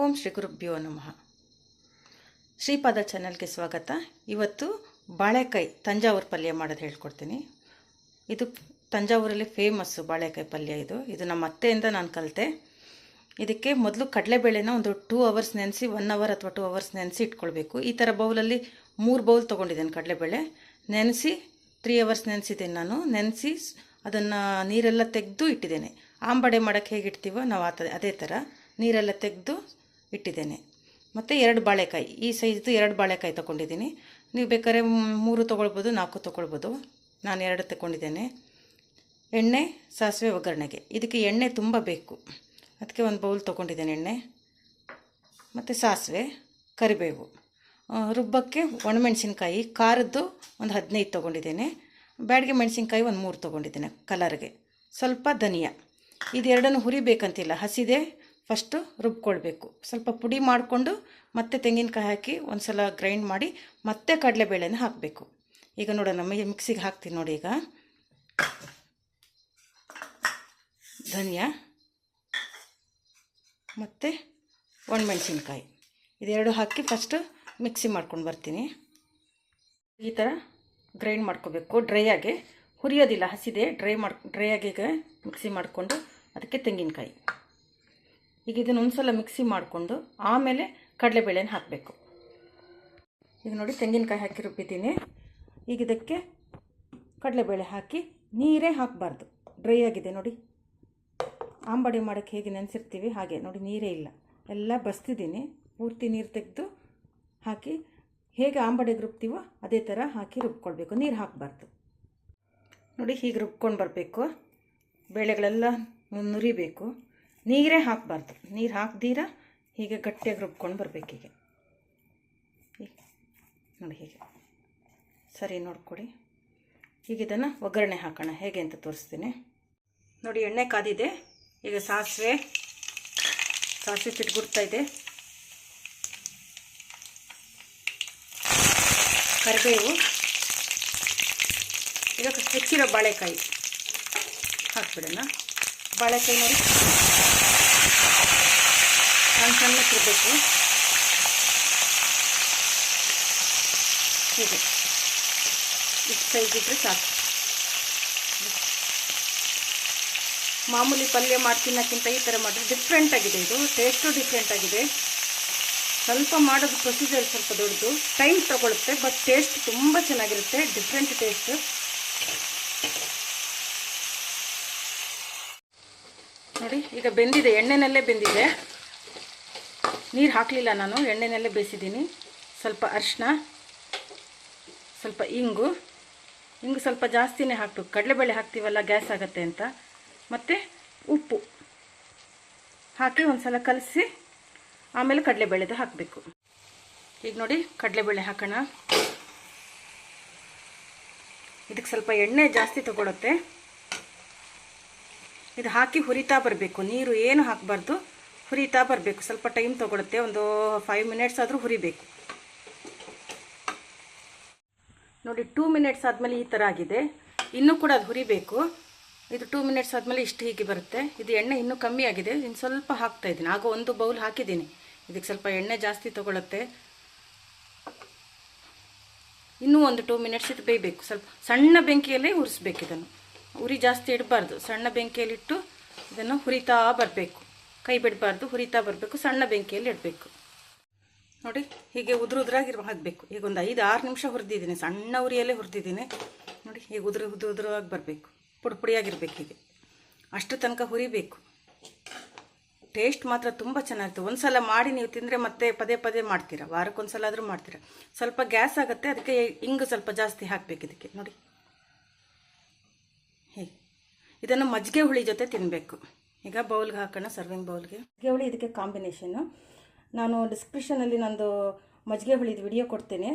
ಓಂ ಶ್ರೀ ಗುರುಭ್ಯೋ ನಮಃ. ಶ್ರೀಪಾದ ಚಾನಲ್ಗೆ ಸ್ವಾಗತ. ಇವತ್ತು ಬಾಳೆಕಾಯಿ ತಂಜಾವೂರು ಪಲ್ಯ ಮಾಡೋದು ಹೇಳ್ಕೊಡ್ತೀನಿ. ಇದು ತಂಜಾವೂರಲ್ಲಿ ಫೇಮಸ್ಸು ಬಾಳೆಕಾಯಿ ಪಲ್ಯ ಇದು. ಇದು ನಮ್ಮ ಅತ್ತೆಯಿಂದ ನಾನು ಕಲಿತೆ. ಇದಕ್ಕೆ ಮೊದಲು ಕಡಲೆಬೇಳೆನ ಒಂದು ಟೂ ಅವರ್ಸ್ ನೆನೆಸಿ ಒನ್ ಅವರ್ ಅಥವಾ ಟೂ ಅವರ್ಸ್ ನೆನೆಸಿ ಇಟ್ಕೊಳ್ಬೇಕು. ಈ ಥರ ಬೌಲಲ್ಲಿ ಮೂರು ಬೌಲ್ ತೊಗೊಂಡಿದ್ದೇನೆ ಕಡಲೆಬೇಳೆ. ನೆನೆಸಿ ತ್ರೀ ಅವರ್ಸ್ ನೆನೆಸಿದ್ದೀನಿ ನಾನು. ನೆನೆಸಿ ಅದನ್ನು ನೀರೆಲ್ಲ ತೆಗೆದು ಇಟ್ಟಿದ್ದೇನೆ. ಆಂಬಡೆ ಮಾಡೋಕ್ಕೆ ಹೇಗೆ ಇಡ್ತೀವೋ ನಾವು ಅದೇ ಥರ ನೀರೆಲ್ಲ ತೆಗೆದು ಇಟ್ಟಿದ್ದೇನೆ. ಮತ್ತು ಎರಡು ಬಾಳೆಕಾಯಿ, ಈ ಸೈಜ್ದು ಎರಡು ಬಾಳೆಕಾಯಿ ತೊಗೊಂಡಿದ್ದೀನಿ. ನೀವು ಬೇಕಾದ್ರೆ ಮೂರು ತೊಗೊಳ್ಬೋದು, ನಾಲ್ಕು ತೊಗೊಳ್ಬೋದು. ನಾನು ಎರಡು ತಗೊಂಡಿದ್ದೇನೆ. ಎಣ್ಣೆ, ಸಾಸಿವೆ ಒಗ್ಗರಣೆಗೆ. ಇದಕ್ಕೆ ಎಣ್ಣೆ ತುಂಬ ಬೇಕು. ಅದಕ್ಕೆ ಒಂದು ಬೌಲ್ ತೊಗೊಂಡಿದ್ದೇನೆ ಎಣ್ಣೆ. ಮತ್ತು ಸಾಸಿವೆ, ಕರಿಬೇವು. ರುಬ್ಬಕ್ಕೆ ಒಣಮೆಣಸಿನ್ಕಾಯಿ, ಖಾರದ್ದು ಒಂದು ಹದಿನೈದು ತೊಗೊಂಡಿದ್ದೇನೆ. ಬ್ಯಾಡಿಗೆ ಮೆಣಸಿನ್ಕಾಯಿ ಒಂದು ಮೂರು ತೊಗೊಂಡಿದ್ದೇನೆ ಕಲರ್ಗೆ. ಸ್ವಲ್ಪ ಧನಿಯಾ. ಇದೆರಡನ್ನು ಹುರಿಬೇಕಂತಿಲ್ಲ. ಹಸಿದೆ ಫಸ್ಟು ರುಬ್ಕೊಳ್ಬೇಕು. ಸ್ವಲ್ಪ ಪುಡಿ ಮಾಡಿಕೊಂಡು ಮತ್ತೆ ತೆಂಗಿನಕಾಯಿ ಹಾಕಿ ಒಂದು ಸಲ ಗ್ರೈಂಡ್ ಮಾಡಿ ಮತ್ತೆ ಕಡಲೆಬೇಳೆನ ಹಾಕಬೇಕು. ಈಗ ನೋಡೋಣ ಮಿಕ್ಸಿಗೆ ಹಾಕ್ತೀನಿ ನೋಡಿ ಈಗ. ಧನಿಯಾ ಮತ್ತು ಒಣಮೆಣಸಿನ್ಕಾಯಿ. ಇದೆರಡು ಹಾಕಿ ಫಸ್ಟು ಮಿಕ್ಸಿ ಮಾಡ್ಕೊಂಡು ಬರ್ತೀನಿ. ಈ ಥರ ಗ್ರೈಂಡ್ ಮಾಡ್ಕೋಬೇಕು. ಡ್ರೈ ಆಗಿ ಹುರಿಯೋದಿಲ್ಲ, ಹಸಿದೆ ಡ್ರೈ ಮಾಡಿ ಡ್ರೈ ಈಗ ಮಿಕ್ಸಿ ಮಾಡಿಕೊಂಡು ಅದಕ್ಕೆ ತೆಂಗಿನಕಾಯಿ. ಈಗ ಇದನ್ನು ಒಂದ್ಸಲ ಮಿಕ್ಸಿ ಮಾಡಿಕೊಂಡು ಆಮೇಲೆ ಕಡಲೆಬೇಳೆನ ಹಾಕಬೇಕು. ಈಗ ನೋಡಿ ತೆಂಗಿನಕಾಯಿ ಹಾಕಿ ರುಬ್ಬಿದ್ದೀನಿ. ಈಗ ಇದಕ್ಕೆ ಕಡಲೆಬೇಳೆ ಹಾಕಿ ನೀರೇ ಹಾಕಬಾರ್ದು. ಡ್ರೈ ಆಗಿದೆ ನೋಡಿ. ಆಂಬಡಿ ಮಾಡೋಕ್ಕೆ ಹೇಗೆ ನೆನೆಸಿರ್ತೀವಿ ಹಾಗೆ ನೋಡಿ ನೀರೇ ಇಲ್ಲ. ಎಲ್ಲ ಬಸ್ತಿದ್ದೀನಿ. ಪೂರ್ತಿ ನೀರು ತೆಗೆದು ಹಾಕಿ ಹೇಗೆ ಆಂಬಡಿಗೆ ರುಬ್ತೀವೋ ಅದೇ ಥರ ಹಾಕಿ ರುಬ್ಕೊಳ್ಬೇಕು. ನೀರು ಹಾಕಬಾರ್ದು. ನೋಡಿ ಹೀಗೆ ರುಬ್ಕೊಂಡು ಬರಬೇಕು. ಬೇಳೆಗಳೆಲ್ಲ ನುರಿಬೇಕು. ನೀರೇ ಹಾಕಬಾರ್ದು. ನೀರು ಹಾಕ್ದೀರ? ಹೀಗೆ ಗಟ್ಟಿಯಾಗಿ ರುಬ್ಕೊಂಡು ಬರಬೇಕು ಹೀಗೆ. ನೋಡಿ ಹೀಗೆ. ಸರಿ, ನೋಡ್ಕೊಡಿ. ಈಗ ಇದನ್ನು ಒಗ್ಗರಣೆ ಹಾಕೋಣ. ಹೇಗೆ ಅಂತ ತೋರಿಸ್ತೀನಿ. ನೋಡಿ, ಎಣ್ಣೆ ಕಾದಿದೆ. ಈಗ ಸಾಸಿವೆ ಸಾಸಿವೆ ಚಿಟ್ಗುಡ್ತಾ ಇದೆ. ಕರಿಬೇವು. ಈಗ ಹೆಚ್ಚಿರೋ ಬಾಳೆಕಾಯಿ ಹಾಕ್ಬಿಡೋಣ. ಬಾಳೆಕಾಯಿ ನೋಡಿ. ಸಣ್ಣ ಇರಬೇಕು ಹೀಗೆ. ಇಷ್ಟು ಸೈಜ್ ಇಟ್ಟರೆ ಸಾಕು. ಮಾಮೂಲಿ ಪಲ್ಯ ಮಾಡ್ತಿನ್ನಕ್ಕಿಂತ ಈ ಥರ ಮಾಡಿದ್ರೆ ಡಿಫ್ರೆಂಟ್ ಆಗಿದೆ ಇದು. ಟೇಸ್ಟು ಡಿಫ್ರೆಂಟ್ ಆಗಿದೆ. ಸ್ವಲ್ಪ ಮಾಡೋದು ಪ್ರೊಸೀಜರ್ ಸ್ವಲ್ಪ ದೊಡ್ಡದು. ಟೈಮ್ ತಗೊಳುತ್ತೆ ಬಟ್ ಟೇಸ್ಟ್ ತುಂಬ ಚೆನ್ನಾಗಿರುತ್ತೆ. ಡಿಫ್ರೆಂಟ್ ಟೇಸ್ಟ್ ನೋಡಿ, ಈಗ ಬೆಂದಿದೆ, ಎಣ್ಣೆನಲ್ಲೇ ಬೆಂದಿದೆ. ನೀರು ಹಾಕಲಿಲ್ಲ ನಾನು, ಎಣ್ಣೆನಲ್ಲೇ ಬೇಯಿಸಿದ್ದೀನಿ. ಸ್ವಲ್ಪ ಅರಿಶಿನ ಸ್ವಲ್ಪ ಇಂಗು. ಇಂಗು ಸ್ವಲ್ಪ ಜಾಸ್ತಿನೇ ಹಾಕಬೇಕು. ಕಡಲೆಬೇಳೆ ಹಾಕ್ತೀವಲ್ಲ, ಗ್ಯಾಸ್ ಆಗುತ್ತೆ ಅಂತ. ಮತ್ತು ಉಪ್ಪು ಹಾಕಿ ಒಂದು ಸಲ ಕಲಸಿ, ಆಮೇಲೆ ಕಡಲೆಬೇಳೆದು ಹಾಕಬೇಕು. ಈಗ ನೋಡಿ, ಕಡಲೆಬೇಳೆ ಹಾಕೋಣ. ಇದಕ್ಕೆ ಸ್ವಲ್ಪ ಎಣ್ಣೆ ಜಾಸ್ತಿ ತಗೊಳುತ್ತೆ. ಇದು ಹಾಕಿ ಹುರಿತಾ ಬರಬೇಕು. ನೀರು ಏನು ಹಾಕಬಾರ್ದು. ಹುರಿತಾ ಬರಬೇಕು. ಸ್ವಲ್ಪ ಟೈಮ್ ತೊಗೊಳುತ್ತೆ. ಒಂದು ಫೈವ್ ಮಿನಿಟ್ಸ್ ಆದರೂ ಹುರಿಬೇಕು. ನೋಡಿ ಟೂ ಮಿನಿಟ್ಸ್ ಆದಮೇಲೆ ಈ ಥರ ಆಗಿದೆ. ಇನ್ನೂ ಕೂಡ ಅದು ಹುರಿಬೇಕು. ಇದು ಟೂ ಮಿನಿಟ್ಸ್ ಆದಮೇಲೆ ಇಷ್ಟು ಹೀಗೆ ಬರುತ್ತೆ. ಇದು ಎಣ್ಣೆ ಇನ್ನೂ ಕಮ್ಮಿ ಆಗಿದೆ. ಇನ್ನು ಸ್ವಲ್ಪ ಹಾಕ್ತಾ ಇದ್ದೀನಿ. ಆಗ ಒಂದು ಬೌಲ್ ಹಾಕಿದ್ದೀನಿ. ಇದಕ್ಕೆ ಸ್ವಲ್ಪ ಎಣ್ಣೆ ಜಾಸ್ತಿ ತೊಗೊಳುತ್ತೆ. ಇನ್ನೂ ಒಂದು ಟೂ ಮಿನಿಟ್ಸ್ ಇದು ಬೇಯಬೇಕು. ಸ್ವಲ್ಪ ಸಣ್ಣ ಬೆಂಕಿಯಲ್ಲೇ ಉರಿಸ್ಬೇಕು ಇದನ್ನು. ಉರಿ ಜಾಸ್ತಿ ಇಡಬಾರ್ದು. ಸಣ್ಣ ಬೆಂಕಿಯಲ್ಲಿಟ್ಟು ಇದನ್ನು ಹುರಿತಾ ಬರಬೇಕು. ಕೈ ಬಿಡಬಾರ್ದು, ಹುರಿತಾ ಬರಬೇಕು, ಸಣ್ಣ ಬೆಂಕಿಯಲ್ಲಿ ಇಡಬೇಕು. ನೋಡಿ, ಹೀಗೆ ಉದುರು ಉದುರಾಗಿರುವ ಹಾಕಬೇಕು ಈಗ ಒಂದು ಐದು, ಆರು ನಿಮಿಷ ಹುರಿದಿದ್ದೀನಿ, ಸಣ್ಣ ಉರಿಯಲ್ಲೇ ಹುರಿದಿದ್ದೀನಿ. ನೋಡಿ, ಹೀಗೆ ಉದುರು ಉದುರು ಉದುರಾಗಿ ಬರಬೇಕು. ಪುಡಿ ಪುಡಿಯಾಗಿರ್ಬೇಕು ಹೀಗೆ. ಅಷ್ಟು ತನಕ ಹುರಿಬೇಕು. ಟೇಸ್ಟ್ ಮಾತ್ರ ತುಂಬ ಚೆನ್ನಾಗಿತ್ತು. ಒಂದು ಸಲ ಮಾಡಿ ನೀವು ತಿಂದರೆ ಮತ್ತೆ ಪದೇ ಪದೇ ಮಾಡ್ತೀರಾ. ವಾರಕ್ಕೊಂದು ಸಲ ಆದರೂ ಮಾಡ್ತೀರಾ. ಸ್ವಲ್ಪ ಗ್ಯಾಸ್ ಆಗುತ್ತೆ, ಅದಕ್ಕೆ ಹಿಂಗೆ ಸ್ವಲ್ಪ ಜಾಸ್ತಿ ಹಾಕಬೇಕು ಇದಕ್ಕೆ. ನೋಡಿ. ಹೀಗೆ. ಇದನ್ನು ಮಜ್ಜಿಗೆ ಹುಳಿ ಜೊತೆ ತಿನ್ನಬೇಕು ಈಗ ಬೌಲ್ಗೆ ಹಾಕೋಣ ಸರ್ವಿಂಗ್ ಬೌಲ್ಗೆ ಮಜ್ಜಿಗೆ ಹುಳಿ ಇದಕ್ಕೆ ಕಾಂಬಿನೇಷನ್ನು ನಾನು ಡಿಸ್ಕ್ರಿಪ್ಷನಲ್ಲಿ ನಂದು ಮಜ್ಜಿಗೆ ಹುಳಿದು ವಿಡಿಯೋ ಕೊಡ್ತೇನೆ.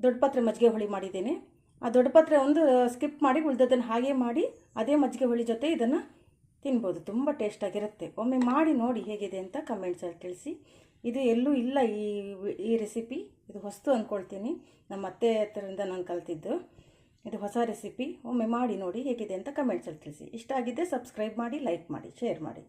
ದೊಡ್ಡ ಪಾತ್ರೆ ಮಜ್ಜಿಗೆ ಹುಳಿ ಮಾಡಿದ್ದೇನೆ. ಆ ದೊಡ್ಡ ಪಾತ್ರೆ ಒಂದು ಸ್ಕಿಪ್ ಮಾಡಿ ಉಳಿದದನ್ನು ಹಾಗೆ ಮಾಡಿ ಅದೇ ಮಜ್ಜಿಗೆ ಹುಳಿ ಜೊತೆ ಇದನ್ನು ತಿನ್ಬೋದು. ತುಂಬ ಟೇಸ್ಟಾಗಿರುತ್ತೆ ಒಮ್ಮೆ ಮಾಡಿ ನೋಡಿ ಹೇಗಿದೆ ಅಂತ ಕಮೆಂಟ್ಸಲ್ಲಿ ತಿಳಿಸಿ. ಇದು ಎಲ್ಲೂ ಇಲ್ಲ ಈ ಈ ರೆಸಿಪಿ ಇದು ಹೊಸ್ತು ಅಂದ್ಕೊಳ್ತೀನಿ ನಮ್ಮ ಅತ್ತೆ ಹತ್ರದಿಂದ ನಾನು ಕಲ್ತಿದ್ದು. ಇದು ಹೊಸ ರೆಸಿಪಿ ಒಮ್ಮೆ ಮಾಡಿ ನೋಡಿ ಹೇಗಿದೆ ಅಂತ ಕಮೆಂಟ್ಸಲ್ಲಿ ತಿಳಿಸಿ. ಇಷ್ಟ ಆಗಿದ್ದರೆ ಸಬ್ಸ್ಕ್ರೈಬ್ ಮಾಡಿ ಲೈಕ್ ಮಾಡಿ ಶೇರ್ ಮಾಡಿ.